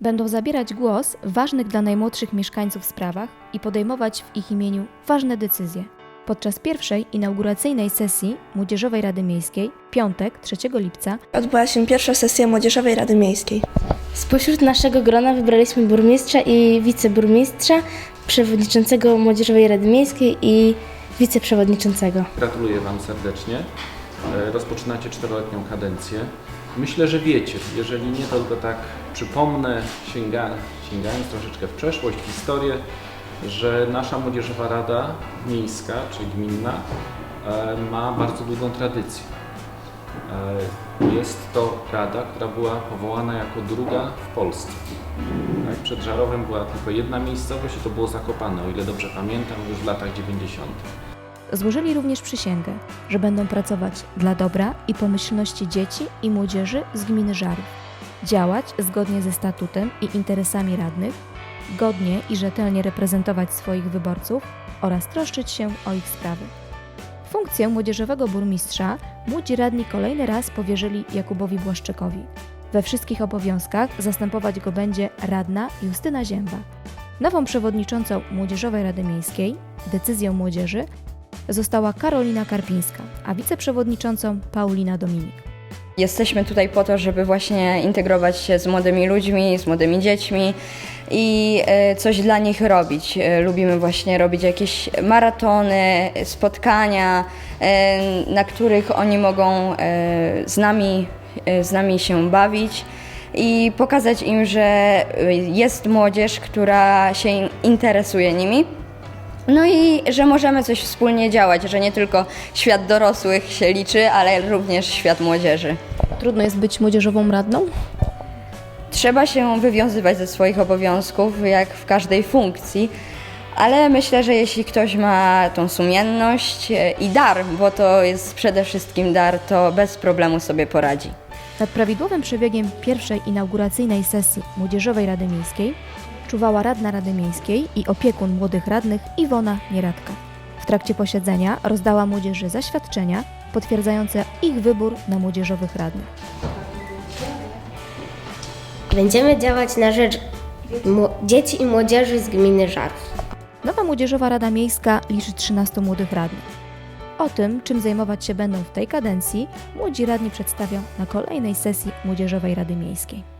Będą zabierać głos w ważnych dla najmłodszych mieszkańców sprawach i podejmować w ich imieniu ważne decyzje. Podczas pierwszej inauguracyjnej sesji Młodzieżowej Rady Miejskiej, piątek 3 lipca, Odbyła się pierwsza sesja Młodzieżowej Rady Miejskiej. Spośród naszego grona wybraliśmy burmistrza i wiceburmistrza, przewodniczącego Młodzieżowej Rady Miejskiej i wiceprzewodniczącego. Gratuluję Wam serdecznie. E, Rozpoczynacie czteroletnią kadencję. Myślę, że wiecie, jeżeli nie, to tylko tak przypomnę, sięga, sięgając troszeczkę w przeszłość, w historię, że nasza Młodzieżowa Rada Miejska, czy Gminna, e, ma bardzo długą tradycję. E, Jest to rada, która była powołana jako druga w Polsce. Tak, przed Żarowem była tylko jedna miejscowość i to było Zakopane, o ile dobrze pamiętam, już w latach 90. złożyli również przysięgę, że będą pracować dla dobra i pomyślności dzieci i młodzieży z gminy Żarów, działać zgodnie ze statutem i interesami radnych, godnie i rzetelnie reprezentować swoich wyborców oraz troszczyć się o ich sprawy. Funkcję młodzieżowego burmistrza młodzi radni kolejny raz powierzyli Jakubowi Błaszczykowi. We wszystkich obowiązkach zastępować go będzie radna Justyna Zięba. Nową przewodniczącą Młodzieżowej Rady Miejskiej, decyzją młodzieży, została Karolina Karpińska, a wiceprzewodniczącą Paulina Dominik. Jesteśmy tutaj po to, żeby właśnie integrować się z młodymi ludźmi, z młodymi dziećmi i e, coś dla nich robić. E, Lubimy właśnie robić jakieś maratony, spotkania, e, na których oni mogą z nami, z nami się bawić i pokazać im, że jest młodzież, która się interesuje nimi. No i że możemy coś wspólnie działać, że nie tylko świat dorosłych się liczy, ale również świat młodzieży. Trudno jest być młodzieżową radną? Trzeba się wywiązywać ze swoich obowiązków, jak w każdej funkcji, ale myślę, że jeśli ktoś ma tą sumienność i dar, bo to jest przede wszystkim dar, to bez problemu sobie poradzi. Nad prawidłowym przebiegiem pierwszej inauguracyjnej sesji Młodzieżowej Rady Miejskiej czuwała radna Rady Miejskiej i opiekun młodych radnych Iwona Nieradka. W trakcie posiedzenia rozdała młodzieży zaświadczenia potwierdzające ich wybór na młodzieżowych radnych. Będziemy działać na rzecz dzieci i młodzieży z gminy Żarów. Nowa Młodzieżowa Rada Miejska liczy 13 młodych radnych. O tym, czym zajmować się będą w tej kadencji, młodzi radni przedstawią na kolejnej sesji Młodzieżowej Rady Miejskiej.